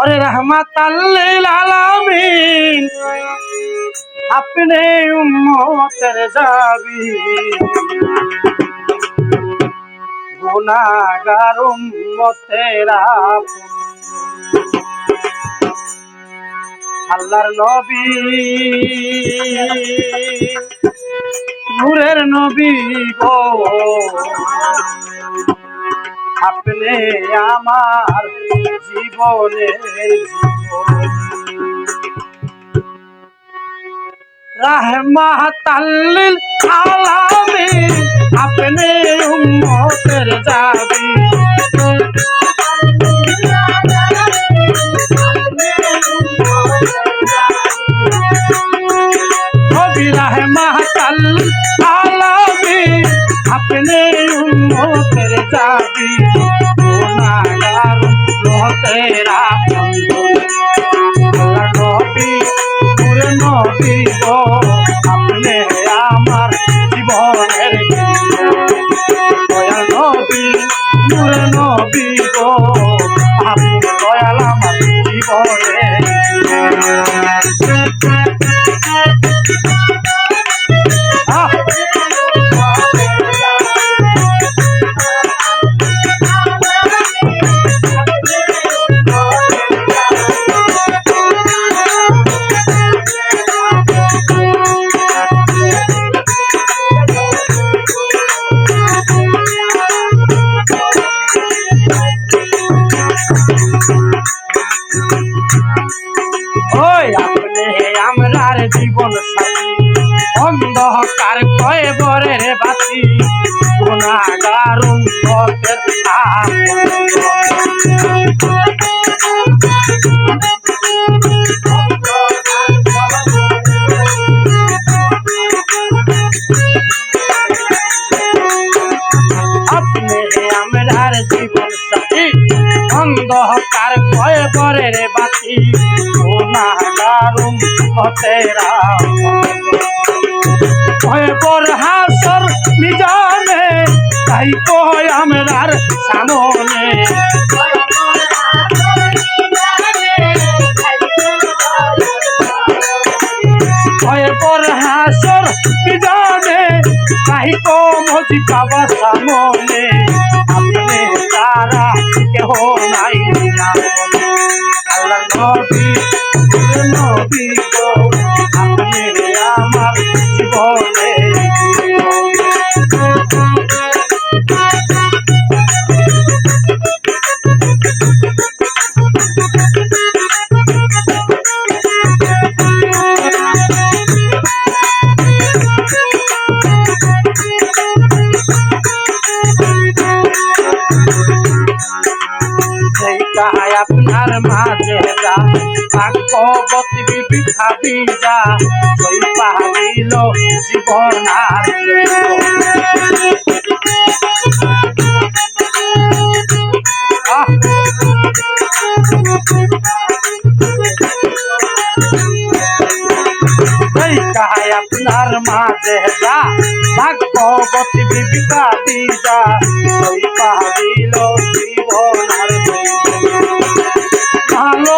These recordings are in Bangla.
ওরে রহমত আলামিন। আপনি উম্মতের যাবি গুনাহগার উম্মতের আপন আল্লাহর নবী। নূরের নবী গো। আপনি আমার জীবনের জীবন। রাহমাতাল্লিল আলামিন আপনি উম্মতের নবী রাহমাতাল্লিল আলামিন আপনি উম্মতের গুনাহগার আল্লাহ নবী নূরে নবী গো আপনি আমার জীবনের নবী নবী গো অন্ধকার কয়ে বরের বাতি গুণাগার উন্নতের সাথী অন্ধকার কয়ে বরের বাতি গুণাগার উন্নতেরা ভয় পর হাসর নিজানে, তাই কয় আমরার সামনে। ভয় পর হাসর নিজানে, তাই কো মজি বাবা সামনে। ভাগ্যবতী বিবি খাবি যা, সই পাহিল জীবন আর আহ! সেই কাহায় আপনার মাঝে যা ভাগ্যবতী বিবি খাবি যা, সই পাহিল জীবন আর ভালো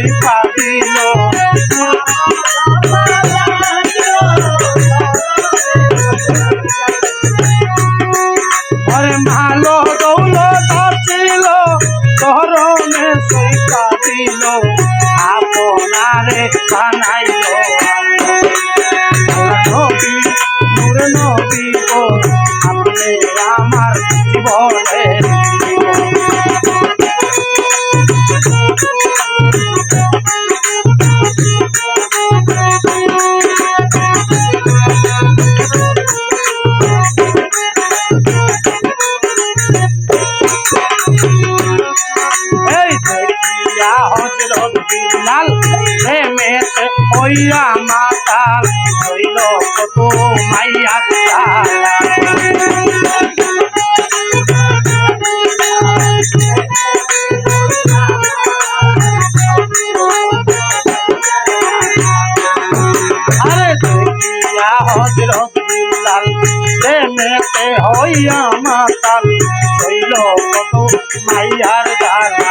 সই পাবিল আরে ভালো দৌলত যাচ্ছিল ধরনে সই হইয়া মাতাল হইল কত মাইয়া হজরত বিলাল প্রেমেতে হইয়া মাতাল শৈল কত মাইয়ার জ্বালা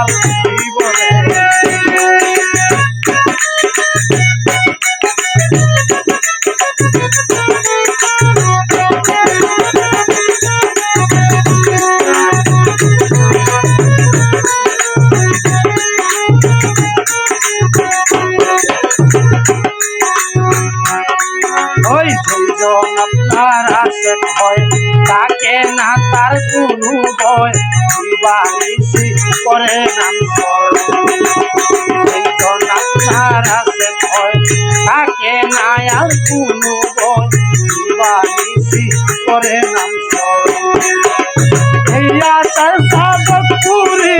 আমার আপনার আসে ভয়। তাকে না তার কোনো ভয়। বাড়িছি করে নাম আপনার আসে ভয়। তাকে না আর কোনো ভয়। বাড়িছি করে নাম এই আশার সাধক পুরী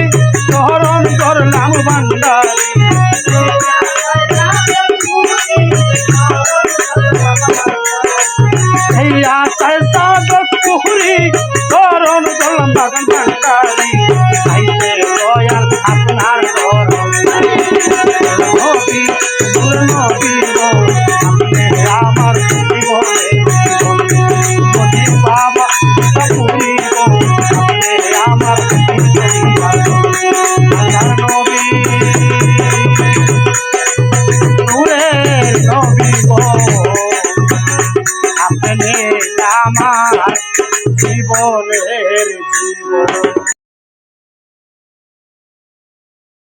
ধরণ করলাম